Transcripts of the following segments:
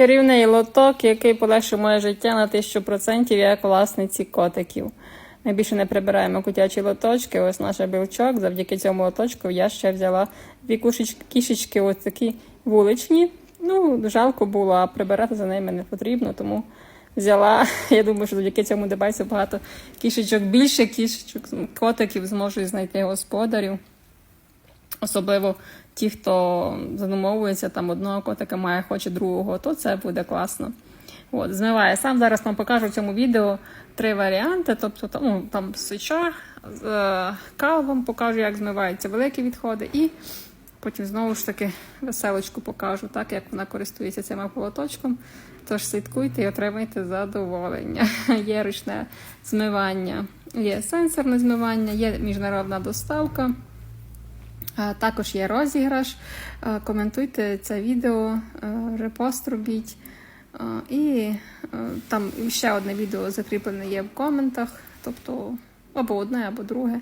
чарівний лоток, який полегшив моє життя на 1000% як власниці котиків. Ми більше не прибираємо котячі лоточки. Ось наш білчок. Завдяки цьому лоточку я ще взяла дві кушечки, кішечки, ось такі вуличні. Ну, жалко було, а прибирати за ними не потрібно, тому взяла. Я думаю, що завдяки цьому девайсу багато кішечок, більше кішечок, котиків зможуть знайти господарів. Особливо ті, хто задумовується, там одного котика має, хоче другого, то це буде класно. От, змиває сам. Зараз вам покажу в цьому відео три варіанти. Тобто там, ну, там свіча, з е, кавом покажу, як змиваються великі відходи, і потім знову ж таки веселочку покажу, так як вона користується цим полоточком. Тож слідкуйте і отримайте задоволення. Є ручне змивання, є сенсорне змивання, є міжнародна доставка. Також є розіграш. Коментуйте це відео, репост робіть. І там ще одне відео закріплене є в коментах, тобто або одне, або друге.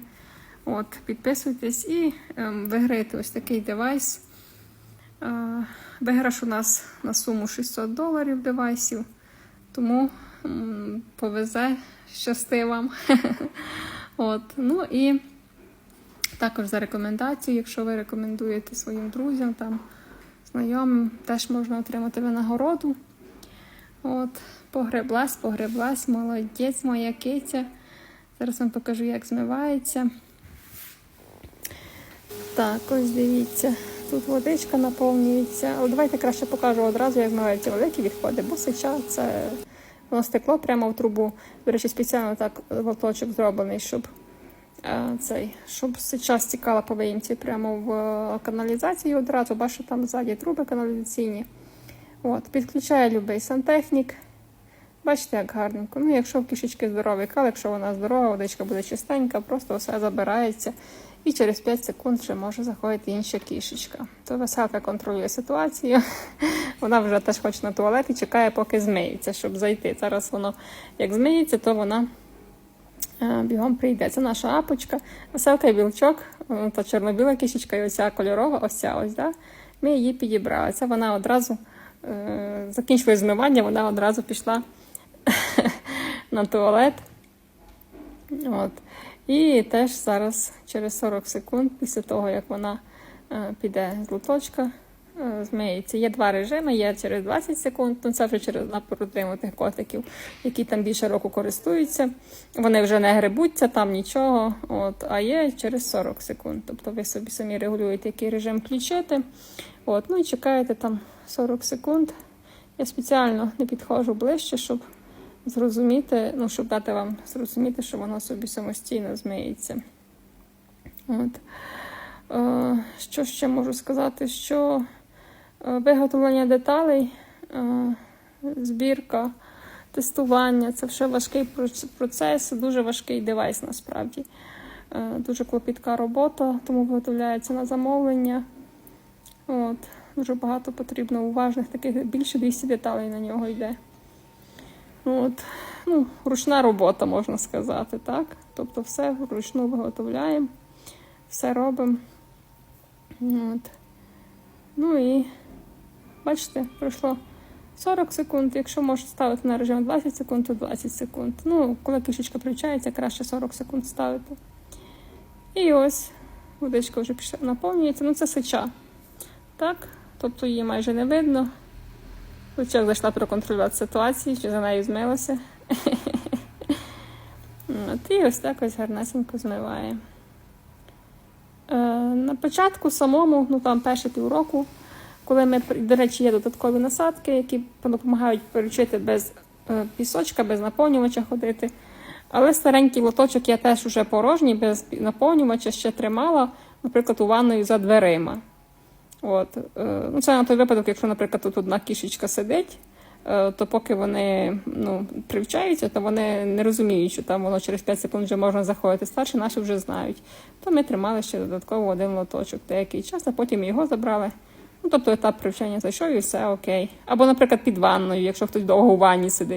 От, Підписуйтесь і ем, виграйте ось такий девайс. Виграш у нас на суму 600 доларів девайсів, тому повезе щасти вам. От, ну і також за рекомендацію, якщо ви рекомендуєте своїм друзям, там, знайомим, теж можна отримати винагороду. От, погреблась, погреблась, молодець, моя киця. Зараз вам покажу, як змивається. Так, ось дивіться, тут водичка наповнюється. Але давайте краще покажу одразу, як змиваються великі відходи, бо сича це воно стекло прямо в трубу. До речі, спеціально так лоточок зроблений, щоб цей, щоб сича стікала по виїмці прямо в е, каналізацію одразу. Бачите, там ззаді труби каналізаційні. От, підключає любий сантехнік. Бачите, як гарненько. Ну, якщо в кішечки здоровий кал, якщо вона здорова, водичка буде чистенька, просто все забирається. І через 5 секунд вже може заходити інша кішечка. То веселка контролює ситуацію. Вона вже теж хоче на туалет і чекає, поки змиється, щоб зайти. Зараз воно як змиється, то вона е, бігом прийде. Це наша апочка. Веселка і білчок, е, та чорно-біла кішечка, і оця кольорова, ось ця ось. Да? Ми її підібрали. Це вона одразу е, закінчила змивання, вона одразу пішла на туалет. От. І теж зараз через 40 секунд, після того, як вона е, піде з луточка, е, змиється. Є два режими, є через 20 секунд, ну це вже через напорудимо тих котиків, які там більше року користуються. Вони вже не грибуться, там нічого. От, а є через 40 секунд. Тобто ви собі самі регулюєте, який режим включити. От, ну і чекаєте там 40 секунд. Я спеціально не підходжу ближче, щоб зрозуміти, ну, щоб дати вам зрозуміти, що воно собі самостійно змиється. От. Е, що ще можу сказати? Що виготовлення деталей, е, збірка, тестування це все важкий процес, дуже важкий девайс насправді. Е, дуже клопітка робота, тому виготовляється на замовлення. От. Дуже багато потрібно уважних, таких більше 200 деталей на нього йде. От, ну, ручна робота, можна сказати, так? Тобто все вручну виготовляємо, все робимо. От. Ну і бачите, пройшло 40 секунд. Якщо можете ставити на режим 20 секунд, то 20 секунд. Ну, коли кишечка включається, краще 40 секунд ставити. І ось водичка вже пішла наповнюється. Ну, це сича. Так? Тобто її майже не видно. Лучок зайшла проконтролювати ситуацію, чи за нею змилося. От, і ось так ось гарнесенько змиває. Е, на початку самому, ну там перші півроку, коли ми, до речі, є додаткові насадки, які допомагають перечити без е, пісочка, без наповнювача ходити. Але старенький лоточок я теж уже порожній, без наповнювача ще тримала, наприклад, у ванною за дверима. От. е, Ну, це на той випадок, якщо, наприклад, тут одна кішечка сидить, е, то поки вони ну, привчаються, то вони не розуміють, що там воно через 5 секунд вже можна заходити. Старші наші вже знають. То ми тримали ще додатково один лоточок деякий час, а потім його забрали. Ну, тобто етап привчання зайшов і все окей. Або, наприклад, під ванною, якщо хтось довго у ванні сидить.